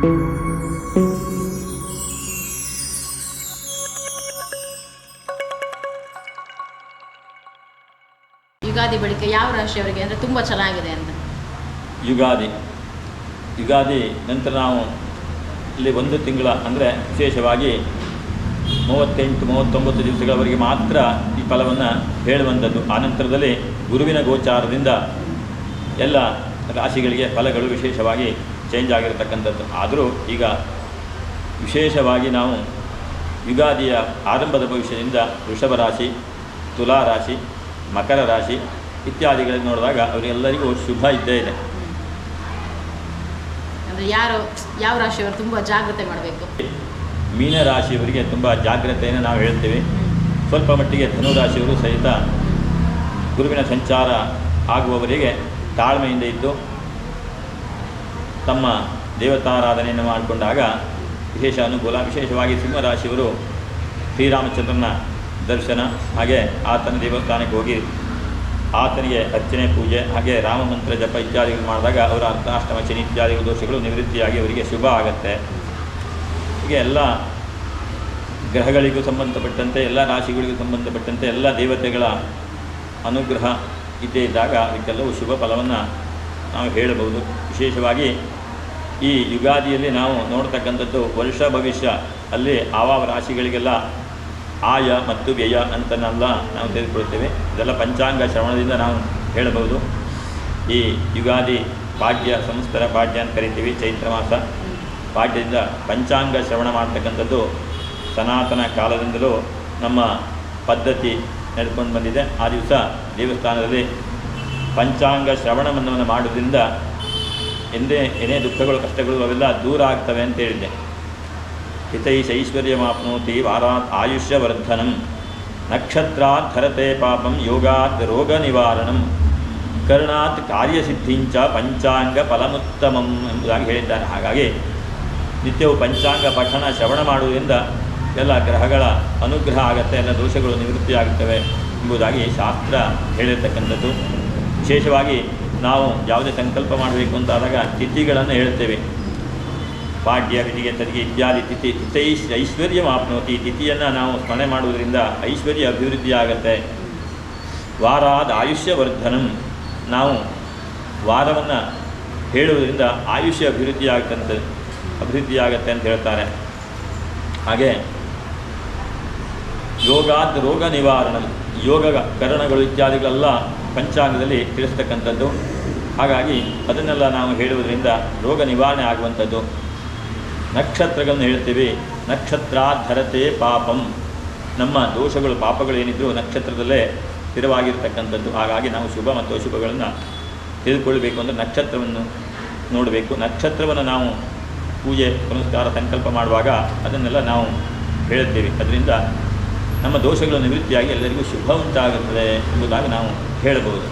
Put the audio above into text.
ಯುಗಾದಿ ಬಳಿಕ ಯಾವ ರಾಶಿಯವರಿಗೆ ಅಂದರೆ ತುಂಬ ಚೆನ್ನಾಗಿದೆ ಅಂತ? ಯುಗಾದಿ. ಯುಗಾದಿ ನಂತರ ನಾವು ಇಲ್ಲಿ ಒಂದು ತಿಂಗಳ ಅಂದರೆ ವಿಶೇಷವಾಗಿ ಮೂವತ್ತೆಂಟು, ಮೂವತ್ತೊಂಬತ್ತು ದಿವಸಗಳವರೆಗೆ ಮಾತ್ರ ಈ ಫಲವನ್ನು ಹೇಳುವಂಥದ್ದು. ಆನಂತರದಲ್ಲಿ ಗುರುವಿನ ಗೋಚಾರದಿಂದ ಎಲ್ಲ ರಾಶಿಗಳಿಗೆ ಫಲಗಳು ವಿಶೇಷವಾಗಿ ಚೇಂಜ್ ಆಗಿರತಕ್ಕಂಥದ್ದು. ಆದರೂ ಈಗ ವಿಶೇಷವಾಗಿ ನಾವು ಯುಗಾದಿಯ ಆರಂಭದ ಭವಿಷ್ಯದಿಂದ ವೃಷಭ ರಾಶಿ ತುಲಾ ರಾಶಿ ಮಕರ ರಾಶಿ ಇತ್ಯಾದಿಗಳನ್ನು ನೋಡಿದಾಗ ಅವರಿಗೆಲ್ಲರಿಗೂ ಶುಭ ಇದ್ದೇ ಇದೆ. ಯಾರು ಯಾವ ರಾಶಿಯವರು ತುಂಬ ಜಾಗ್ರತೆ ಮಾಡಬೇಕು? ಮೀನ ರಾಶಿಯವರಿಗೆ ತುಂಬ ಜಾಗ್ರತೆಯನ್ನು ನಾವು ಹೇಳ್ತೀವಿ. ಸ್ವಲ್ಪ ಮಟ್ಟಿಗೆ ಧನುರಾಶಿಯವರು ಸಹಿತ ಗುರುವಿನ ಸಂಚಾರ ಆಗುವವರಿಗೆ ತಾಳ್ಮೆಯಿಂದ ಇದ್ದು ತಮ್ಮ ದೇವತಾರಾಧನೆಯನ್ನು ಮಾಡಿಕೊಂಡಾಗ ವಿಶೇಷ ಅನುಕೂಲ, ವಿಶೇಷವಾಗಿ ಸಿಂಹರಾಶಿಯವರು ಶ್ರೀರಾಮಚಂದ್ರನ ದರ್ಶನ, ಹಾಗೆ ಆತನ ದೇವಸ್ಥಾನಕ್ಕೆ ಹೋಗಿ ಆತನಿಗೆ ಅರ್ಚನೆ, ಪೂಜೆ, ಹಾಗೆ ರಾಮಮಂತ್ರ ಜಪ ಇತ್ಯಾದಿಗಳು ಮಾಡಿದಾಗ ಅವರ ಅರ್ಥಾಷ್ಟಮ ಶನಿ ಇತ್ಯಾದಿ ದೋಷಗಳು ನಿವೃತ್ತಿಯಾಗಿ ಅವರಿಗೆ ಶುಭ ಆಗುತ್ತೆ. ಹೀಗೆ ಎಲ್ಲ ಗ್ರಹಗಳಿಗೂ ಸಂಬಂಧಪಟ್ಟಂತೆ, ಎಲ್ಲ ರಾಶಿಗಳಿಗೂ ಸಂಬಂಧಪಟ್ಟಂತೆ, ಎಲ್ಲ ದೇವತೆಗಳ ಅನುಗ್ರಹ ಇದ್ದೇ ಇದ್ದಾಗ ಅದಕ್ಕೆಲ್ಲವೂ ಶುಭ ಫಲವನ್ನು ನಾವು ಹೇಳಬಹುದು. ವಿಶೇಷವಾಗಿ ಈ ಯುಗಾದಿಯಲ್ಲಿ ನಾವು ನೋಡ್ತಕ್ಕಂಥದ್ದು ವರ್ಷ ಭವಿಷ್ಯ. ಅಲ್ಲಿ ಆವಾವ ರಾಶಿಗಳಿಗೆಲ್ಲ ಆಯ ಮತ್ತು ವ್ಯಯ ಅಂತನೆಲ್ಲ ನಾವು ತೆಗೆದುಕೊಳ್ತೇವೆ ಇದೆಲ್ಲ ಪಂಚಾಂಗ ಶ್ರವಣದಿಂದ ನಾವು ಹೇಳಬಹುದು. ಈ ಯುಗಾದಿ ಭಾಗ್ಯ, ಸಂಸ್ಕಾರ ಭಾಗ್ಯ ಅಂತ ಕರಿತೀವಿ, ಚೈತ್ರ ಮಾಸ. ಭಾಗ್ಯದಿಂದ ಪಂಚಾಂಗ ಶ್ರವಣ ಮಾಡ್ತಕ್ಕಂಥದ್ದು ಸನಾತನ ಕಾಲದಿಂದಲೂ ನಮ್ಮ ಪದ್ಧತಿ ನಡ್ಕೊಂಡು ಬಂದಿದೆ. ಆ ದಿವಸ ದೇವಸ್ಥಾನದಲ್ಲಿ ಪಂಚಾಂಗ ಶ್ರವಣವನ್ನು ಮಾಡೋದ್ರಿಂದ ಎಂದೇ ಏನೇ ದುಃಖಗಳು, ಕಷ್ಟಗಳು, ಅವೆಲ್ಲ ದೂರ ಆಗ್ತವೆ ಅಂತ ಹೇಳಿದ್ದೆ. ಹಿತೈಷ ಐಶ್ವರ್ಯಮಾಪ್ನೋತಿ ವಾರಾತ್ ಆಯುಷ್ಯವರ್ಧನಂ. ನಕ್ಷತ್ರಾತ್ ಧರತೆ ಪಾಪಂ ಯೋಗಾತ್ ರೋಗ ನಿವಾರಣಂ ಕರ್ಣಾತ್ ಕಾರ್ಯಸಿದ್ಧಿಂಚ ಪಂಚಾಂಗ ಫಲಮುತ್ತಮಂ ಎಂಬುದಾಗಿ ಹೇಳಿದ್ದಾರೆ. ಹಾಗಾಗಿ ನಿತ್ಯವು ಪಂಚಾಂಗ ಪಠಣ, ಶ್ರವಣ ಮಾಡುವುದರಿಂದ ಎಲ್ಲ ಗ್ರಹಗಳ ಅನುಗ್ರಹ ಆಗುತ್ತೆ, ಎಲ್ಲ ದೋಷಗಳು ನಿವೃತ್ತಿಯಾಗುತ್ತವೆ ಎಂಬುದಾಗಿ ಶಾಸ್ತ್ರ ಹೇಳಿರ್ತಕ್ಕಂಥದ್ದು. ವಿಶೇಷವಾಗಿ ನಾವು ಯಾವುದೇ ಸಂಕಲ್ಪ ಮಾಡಬೇಕು ಅಂತಾದಾಗ ತಿಥಿಗಳನ್ನು ಹೇಳ್ತೇವೆ ಪಾಡ್ಯ ವಿಧಿಗೆ ತರಿಗೆ ಇತ್ಯಾದಿ ತಿಥಿ, ತಿಥೈ ಐಶ್ವರ್ಯ ಮಾಪ್ನೋತಿ ತಿಥಿಯನ್ನು ನಾವು ಸ್ಮರಣೆ ಮಾಡುವುದರಿಂದ ಐಶ್ವರ್ಯ ಅಭಿವೃದ್ಧಿ ಆಗುತ್ತೆ. ವಾರಾದ ಆಯುಷ್ಯ ವರ್ಧನಂ ನಾವು ವಾರವನ್ನು ಹೇಳುವುದರಿಂದ ಆಯುಷ್ಯ ಅಭಿವೃದ್ಧಿ ಆಗುತ್ತಂತೆ ಅಭಿವೃದ್ಧಿ ಆಗುತ್ತೆ ಅಂತ ಹೇಳ್ತಾರೆ. ಹಾಗೆ ಯೋಗಾದ್ ರೋಗ ನಿವಾರಣ ಯೋಗ ಕರಣಗಳು ಇತ್ಯಾದಿಗಳೆಲ್ಲ ಪಂಚಾಂಗದಲ್ಲಿ ತಿಳಿಸ್ತಕ್ಕಂಥದ್ದು. ಹಾಗಾಗಿ ಅದನ್ನೆಲ್ಲ ನಾವು ಹೇಳುವುದರಿಂದ ರೋಗ ನಿವಾರಣೆ ಆಗುವಂಥದ್ದು. ನಕ್ಷತ್ರಗಳನ್ನು ಹೇಳ್ತೀವಿ. ನಕ್ಷತ್ರಾಧರತೆ ಪಾಪಂ. ನಮ್ಮ ದೋಷಗಳು, ಪಾಪಗಳು ಏನಿದ್ರು ನಕ್ಷತ್ರದಲ್ಲೇ ಸ್ಥಿರವಾಗಿರ್ತಕ್ಕಂಥದ್ದು. ಹಾಗಾಗಿ ನಾವು ಶುಭ ಮತ್ತು ಅಶುಭಗಳನ್ನು ತಿಳಿದುಕೊಳ್ಳಬೇಕು ಅಂದರೆ ನಕ್ಷತ್ರವನ್ನು ನೋಡಬೇಕು. ನಕ್ಷತ್ರವನ್ನು ನಾವು ಪೂಜೆ, ಪುನಸ್ಕಾರ, ಸಂಕಲ್ಪ ಮಾಡುವಾಗ ಅದನ್ನೆಲ್ಲ ನಾವು ಹೇಳುತ್ತೇವೆ. ಅದರಿಂದ ನಮ್ಮ ದೋಷಗಳು ನಿವೃತ್ತಿಯಾಗಿ ಎಲ್ಲರಿಗೂ ಶುಭ ಉಂಟಾಗುತ್ತದೆ ಎಂಬುದಾಗಿ ನಾವು ಹೇಳಬಹುದು.